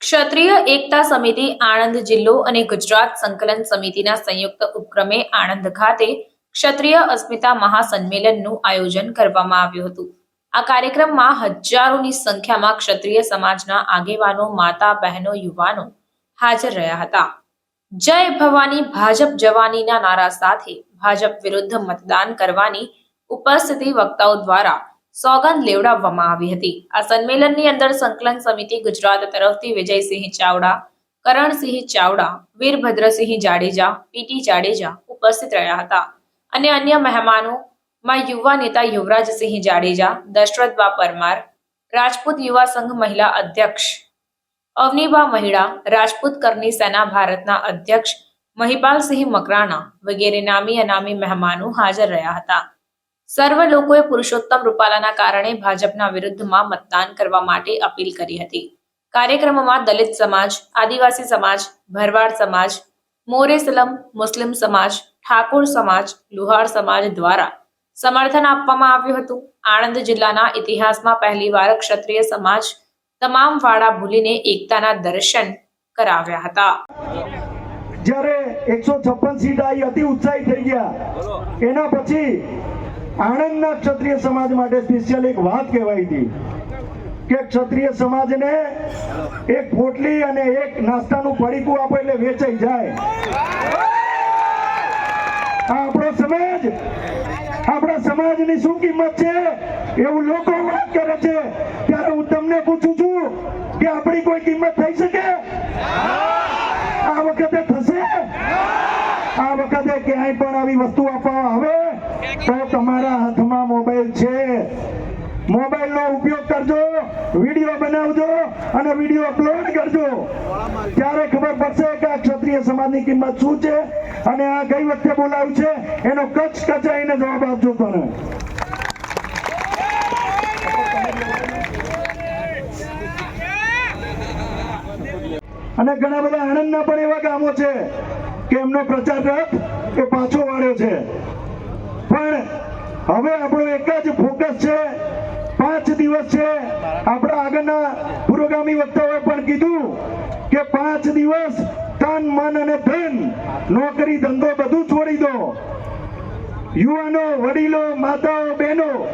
ક્ષત્રિય એકતા સમિતિ, આણંદ જિલ્લો અને ગુજરાત સંકલન સમિતિના સંયુક્ત ઉપક્રમે આણંદ ખાતે ક્ષત્રિય અસ્મિતા મહાસંમેલનનું આયોજન કરવામાં આવ્યું હતું. આ કાર્યક્રમમાં હજારોની સંખ્યામાં ક્ષત્રિય સમાજના આગેવાનો, માતા, બહેનો, યુવાનો હાજર રહ્યા હતા. જય ભવાની, ભાજપ જવાનીના નારા સાથે ભાજપ વિરુદ્ધ મતદાન કરવાની ઉપસ્થિતિ વક્તાઓ દ્વારા સોગંદ લેવડાવવામાં આવી હતી. આ સંમેલનની અંદર સંકલન સમિતિ ગુજરાત તરફથી વિજયસિંહ ચાવડા, કરણસિંહ ચાવડા, વીરભદ્રસિંહ જાડેજા પીટી જાડેજા ઉપસ્થિત રહ્યા હતા. અને અન્ય મહેમાનો, માં યુવા નેતા યુવરાજસિંહ જાડેજા, દશરથબા પરમાર, રાજપૂત યુવા સંઘ મહિલા અધ્યક્ષ, અવનીબા મહિડા, રાજપૂત કરની સેના ભારતના અધ્યક્ષ, મહિપાલસિંહ મકરાણા વગેરે નામી અનામી મહેમાનો હાજર રહ્યા હતા. સર્વ લોકોએ પુરુષોત્તમ રૂપાલાના કારણે ભાજપના વિરુદ્ધમાં મતદાન કરવા માટે અપીલ કરી હતી. કાર્યક્રમમાં દલિત સમાજ, આદિવાસી સમાજ, ભરવાડ સમાજ મોરેસલમ મુસ્લિમ સમાજ, ઠાકોર સમાજ, લુહાર સમાજ દ્વારા સમર્થન આપવામાં આવ્યું હતું. આણંદ જિલ્લાના ઇતિહાસમાં પહેલીવાર ક્ષત્રિય સમાજ તમામ વાળા ભૂલીને એકતાના દર્શન કરાવ્યા હતા. જ્યારે એકસો છપ્પન સીટ આવી, અતિ ઉત્સાહી થઈ ગયા. એના પછી આણંદના ક્ષત્રિય સમાજ માટે સ્પેશિયલ એક વાત કહેવાય હતી કે ક્ષત્રિય સમાજને એક પોટલી અને એક નાસ્તાનું પડીકું આપો એટલે વેચાઈ જાય. આપણો સમાજ, આપણા સમાજની શું કિંમત છે? એવું લોકો વાત કરે છે. ત્યારે હું તમને પૂછું છું કે આપણી કોઈ કિંમત થઈ શકે? આ વખતે થશે? આ વખતે ક્યાંય પણ આવી વસ્તુ આપવામાં આવે? તો તમારા હાથમાં મોબાઈલ છે. મોબાઈલનો ઉપયોગ કરજો, વીડિયો બનાવજો અને વીડિયો અપલોડ કરજો. ત્યારે ખબર પડશે કે આ ક્ષત્રિય સમાજની કિંમત શું છે અને આ ગઈ વખતે બોલાવ્યું છે, એનો કચ્છ કચાઈને જવાબ આપજો તને અને ઘણા બધા આણંદના પણ એવા ગામો છે કે એમનો પ્રચાર રથ એ પાછો વાળ્યો છે. પણ હવે આપણો એક જ ફોકસ છે. પાંચ દિવસ છે. આપણા આગળના પુરોગામી વક્તાઓએ પણ કીધું કે પાંચ દિવસ તન, મન અને ધન, નોકરી, ધંધો બધું છોડી દો. યુવાનો, વડીલો, માતાઓ, બહેનો,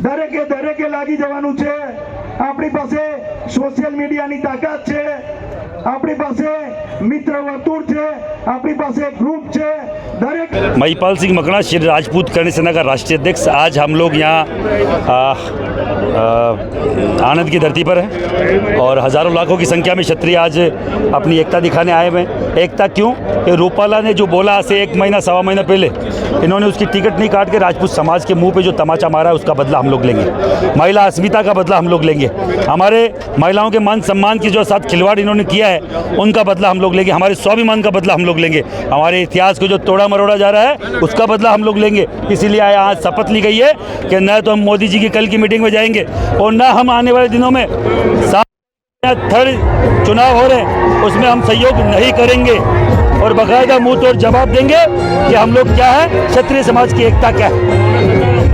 દરેકે દરેકે લાગી જવાનું છે. આપણી પાસે સોશિયલ મીડિયાની તાકાત છે. આપણી પાસે મિત્ર વર્તુળ છે. આપણી પાસે ગ્રુપ છે. महिपाल सिंह मकड़ा, श्री राजपूत कर्ण सेना का राष्ट्रीय अध्यक्ष। आज हम लोग यहाँ आनंद की धरती पर हैं और हज़ारों लाखों की संख्या में क्षत्रिय आज अपनी एकता दिखाने आए हुए हैं। एकता क्यों? कि रूपाला ने जो बोला से एक महीना, सवा महीना पहले, इन्होंने उसकी टिकट नहीं काट के राजपूत समाज के मुँह पे जो तमाचा मारा है, उसका बदला हम लोग लेंगे। महिला अस्मिता का बदला हम लोग लेंगे। हमारे महिलाओं के मान सम्मान की जो साथ खिलवाड़ इन्होंने किया है, उनका बदला हम लोग लेंगे। हमारे स्वाभिमान का बदला हम लोग लेंगे। हमारे इतिहास को जो तोड़ा मरोड़ा जा रहा है, उसका बदला हम लोग लेंगे। इसीलिए आज शपथ ली गई है कि न तो हम मोदी जी की कल की मीटिंग में जाएँगे और न हम आने वाले दिनों में थर्ड चुनाव हो रहे हैं, उसमें हम सहयोग नहीं करेंगे। और बकायदा मुँह तोड़ जवाब देंगे कि हम लोग क्या है, क्षत्रिय समाज की एकता क्या है।